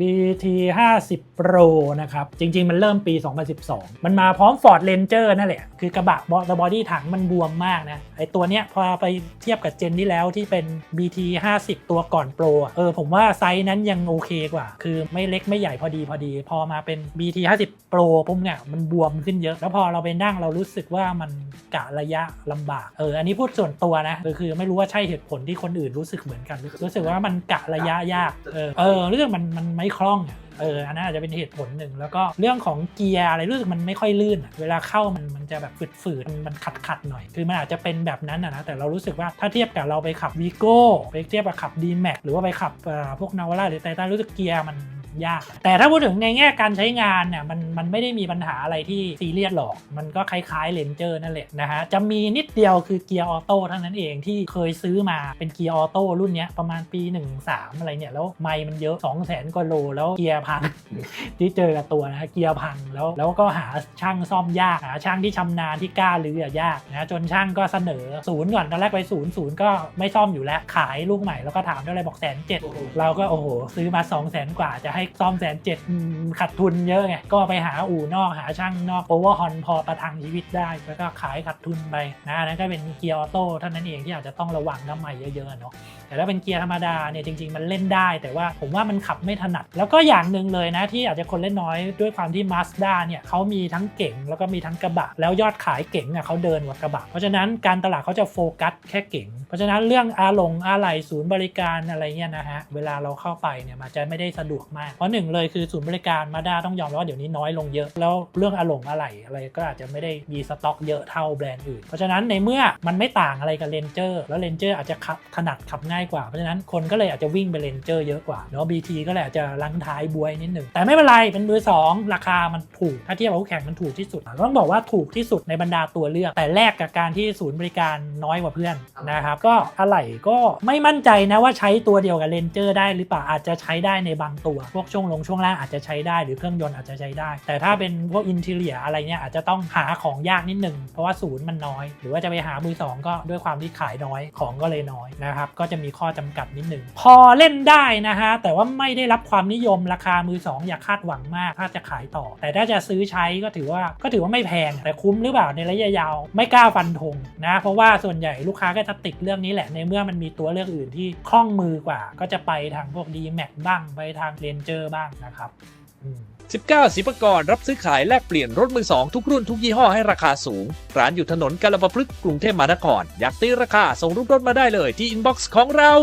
BT 50 Pro นะครับ จริง ๆ มันเริ่มปี 2012 มันมาพร้อม Ford Ranger นั่นแหละ คือกระบะบอสบอดี้ถังมันบวมมากนะ ไอตัวเนี้ยพอไปเทียบกับเจนที่แล้วที่เป็น BT 50 ตัวก่อน Pro อะเออผมว่าไซส์นั้นยังโอเคกว่า คือไม่เล็กไม่ใหญ่พอดีพอดี พอมาเป็น BT 50 Pro ปุ๊บเนี่ยมันบวมขึ้นเยอะ แล้วพอเราไปนั่งเรารู้สึกว่ามันกะระยะลำบาก เออ อันนี้พูดส่วนตัวนะคือคือไม่รู้ว่าใช่เหตุผลที่คนอื่นรู้สึกเหมือนกัน รู้สึกว่ามันกะระยะยาก เออเออเรื่องมันมันไม่คล่องเอออันนั้นอาจจะเป็นเหตุผลหนึ่ง แล้วก็เรื่องของเกียร์อะไรรู้สึกมันไม่ค่อยลื่น เวลาเข้ามันมันจะแบบฝืดๆมันขัดขัดหน่อย คือมันอาจจะเป็นแบบนั้นนะแต่เรารู้สึกว่าถ้าเทียบกับเราไปขับวีโก้ไปเทียบกับขับดีแม็หรือว่าไปขับพวกนาวาร่าหรือไททันรู้สึกเกียร์มัน ยาก แต่ถ้าพูดถึงในแง่การใช้งานเนี่ยมันมันไม่ได้มีปัญหาอะไรที่ซีเรียสหรอก มันก็คล้ายๆเลนเจอร์นั่นแหละนะฮะ จะมีนิดเดียวคือเกียร์ออโต้เท่านั้นเองที่เคยซื้อมาเป็นเกียร์ออโต้รุ่นเนี้ยประมาณปี 13 อะไรเนี่ย แล้วไมล์มันเยอะ 2 0 0 0 0 0กว่าโล แล้วเกียร์พังที่เจอกับตัวนะเกียร์พังแล้วแล้วก็หาช่างซ่อมยากหาช่างที่ชำนาญที่กล้าลือยากนะจนช่างก็เสนอศูนย์ก่อนตอนแรกไปศูนย์ศูนย์ก็ไม่ซ่อมอยู่แล้วขายลูกใหม่แล้วก็ถามเท่าไรบอกแสนเจ็ดเราก็โอ้โหซื้อมา2 0 0แสนกว่าจะให้ซ่อมแสนเจ็ดขาดทุนเยอะไงก็ไปหาอู่นอกหาช่างนอกโอเวอร์ฮอนพอประทังชีวิตได้ แล้วก็ขายขาดทุนไปนะนั้นก็เป็นเกียร์ออโต้เท่านั้นเองที่อาจจะต้องระวังน้ำใหม่เยอะๆเนาะแต่ถ้าเป็นเกียร์ธรรมดาเนี่ยจริงๆ มันเล่นได้ แต่ว่าผมว่ามันขับไม่ถนัด แล้วก็อย่างหนึ่งเลยนะที่อาจจะคนเล่นน้อยด้วยความที่ Mazda เนี่ยเขามีทั้งเก๋งแล้วก็มีทั้งกระบะ แล้วยอดขายเก๋งเนี่ยเขาเดินกว่ากระบะ เพราะฉะนั้นการตลาดเขาจะโฟกัสแค่เก๋งเพราะฉะนั้นเรื่องอาลงอาไหลศูนย์บริการอะไรเงี้ยนะฮะเวลาเราเข้าไปเนี่ยมันจะไม่ได้สะดวกมากเพราะหนึ่งเลยคือศูนย์บริการ Mazda ต้องยอมรับว่าเดี๋ยวนี้น้อยลงเยอะ แล้วเรื่องอาลงอาไหลอะไรก็อาจจะไม่ได้มีสต็อกเยอะเท่าแบรนด์อื่น เพราะฉะนั้นในเมื่อมันไม่ต่างอะไรกับเลนเจอร์แล้วเลนเจอร์อาจจะขับถนัดขับง่ายกว่าเพราะฉะนั้นคนก็เลยอาจจะวิ่งไปเลนเจอร์เยอะกว่าเนาะ BT ก็เลยอาจจะลังท้ายบวยนิดหนึ่งแต่ไม่เป็นไรเป็นมือ 2 ราคามันถูกถ้าเทียบกับคู่แข่งมันถูกที่สุดต้องบอกว่าถูกที่สุดในบรรดาตัวเลือก แต่แลกกับการที่ศูนย์บริการน้อยกว่าเพื่อนนะครับก็อะไหล่ก็ไม่มั่นใจนะว่าใช้ตัวเดียวกับเลนเจอร์ได้หรือเปล่าอาจจะใช้ได้ในบางตัวพวกช่วงลงช่วงล่างอาจจะใช้ได้หรือเครื่องยนต์อาจจะใช้ได้ แต่ถ้าเป็นพวกอินเทเลียอะไรเนี่ยอาจจะต้องหาของยากนิดหนึ่งเพราะว่าศูนย์มันน้อย หรือว่าจะไปหามือสองก็ด้วยความที่ขายน้อยของก็เลยน้อยนะครับก็จะมีข้อจำกัดนิดหนึ่งพอเล่นได้นะฮะแต่ว่าไม่ได้รับความนิยมราคามือสองอย่าคาดหวังมากถ้าจะขายต่อ แต่ถ้าจะซื้อใช้ก็ถือว่าก็ถือว่าไม่แพงแต่คุ้มหรือเปล่าในระยะยาวไม่กล้าฟันธงนะเพราะว่าส่วนใหญ่ลูกค้าก็จะติดเรื่องนี้แหละในเมื่อมันมีตัวเลือกอื่นที่คล่องมือกว่า ก็จะไปทางพวก d m a x บ้างไปทาง Ranger บ้างนะครับอืม19สิบกรรับซื้อขายแลกเปลี่ยนรถมือสองทุกรุ่นทุกยี่ห้อให้ราคาสูง ร้านอยู่ถนนกาลปพฤกษ์กรุงเทพมหานคร อยากตีราคาส่งรูปรถมาได้เลยที่อินบ็อกซ์ของเรา